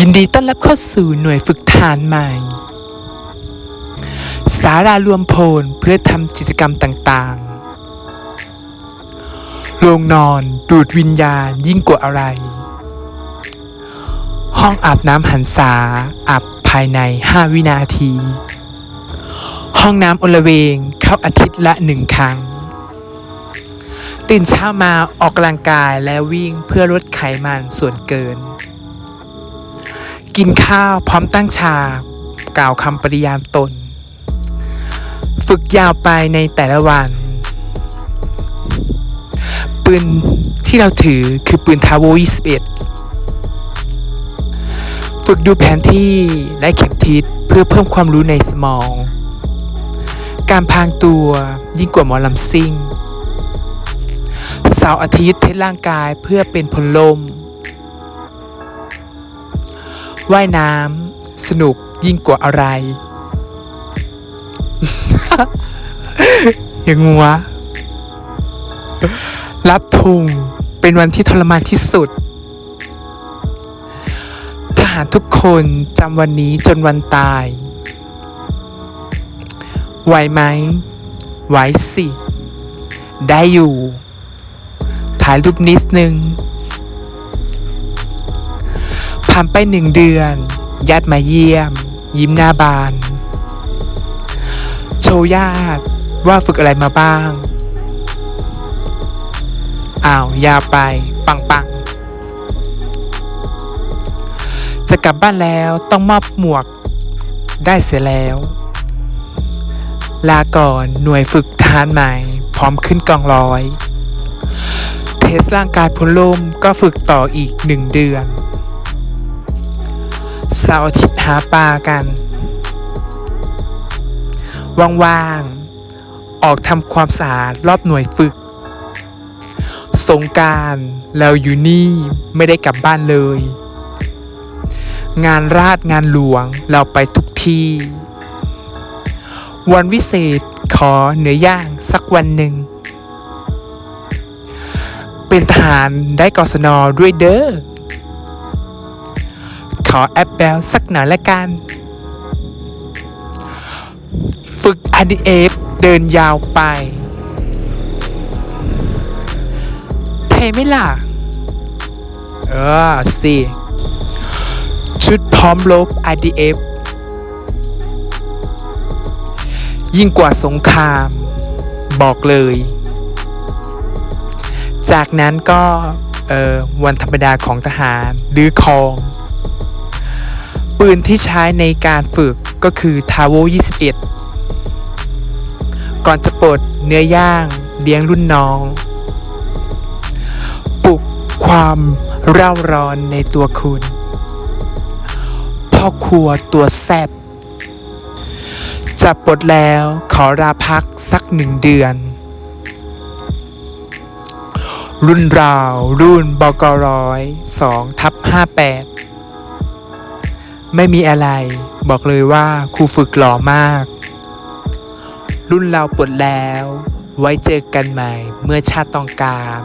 ยินดีต้อนรับเข้าสู่หน่วยฝึกทารใหม่ สารารวมพลเพื่อทำกิจกรรมต่างๆ โรงนอนดูดวิญญาณยิ่งกว่าอะไร ห้องอาบน้ำหันษาอาบภายใน 5 วินาที ห้องน้ำอลเวงเข้าอาทิตย์ละหนึ่งครั้ง ตื่นเช้ามาออกกำลังกายและวิ่งเพื่อลดไขมันส่วนเกิน กินข้าวพร้อมตั้งฉากล่าวคำปริญาณตน ฝึกยาวไปในแต่ละวัน ปืนที่เราถือคือปืนทาโว21 ฝึกดูแผนที่และเข็มทิศเพื่อเพิ่มความรู้ในสมอง การพางตัวยิ่งกว่าหมอลำซิ่งเสาร์อาทิตย์เพชรร่างกายเพื่อเป็นพลลม ว่ายน้ำสนุกยิ่งกว่าอะไรย่างงัวรับทุงเป็นวันที่ทรมานที่สุด ทหารทุกคนจำวันนี้จนวันตาย ไหวไหม ไหวสิ ได้อยู่ ถ่ายรูปนิดนึง ผ่านไปหนึ่งเดือน ญาติมาเยี่ยม ยิ้มหน้าบาน โชว์ญาติว่าฝึกอะไรมาบ้าง อ้าว ยาไปปังปังจะกลับบ้านแล้วต้องมอบหมวก ได้เสียแล้ว ลาก่อนหน่วยฝึกทหารใหม่ พร้อมขึ้นกองร้อย เทสร่างกายพลล่มก็ฝึกต่ออีกหนึ่งเดือน เสาร์อาทิตย์หาปลากัน ว่างๆ ออกทำความสะอาดรอบหน่วยฝึก สงการเราอยู่นี่ไม่ได้กลับบ้านเลย งานราชงานหลวงเราไปทุกที่ วันวิเศษขอเนื้อย่างสักวันหนึ่ง เป็นทหารได้กศนด้วยเด้อ อแอปแบลสักหน่อยละกัน ฝึก RDF เอฟเดินยาวไปเทไม่ล่ะ เออสิชุดพร้อมลบ RDF ยิ่งกว่าสงคราม บอกเลย จากนั้นก็ เออวันธรรมดาของทหารหรือคอง ปืนที่ใช้ในการฝึกก็คือทาโว21 ก่อนจะปลดเนื้อย่างเลี้ยงรุ่นน้อง ปลุกความเร่าร้อนในตัวคุณ พ่อครัวตัวแซบจะปลดแล้วขอลาพักสักหนึ่งเดือน รุ่นราวรุ่นบกร้อยสองทับห้าแปด ไม่มีอะไร บอกเลยว่าครูฝึกหล่อมาก รุ่นเราปวดแล้ว ไว้เจอกันใหม่เมื่อชาติต้องการ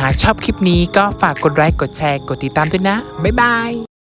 หากชอบคลิปนี้ก็ฝากกดไลค์กดแชร์กดติดตามด้วยนะ บ๊ายบาย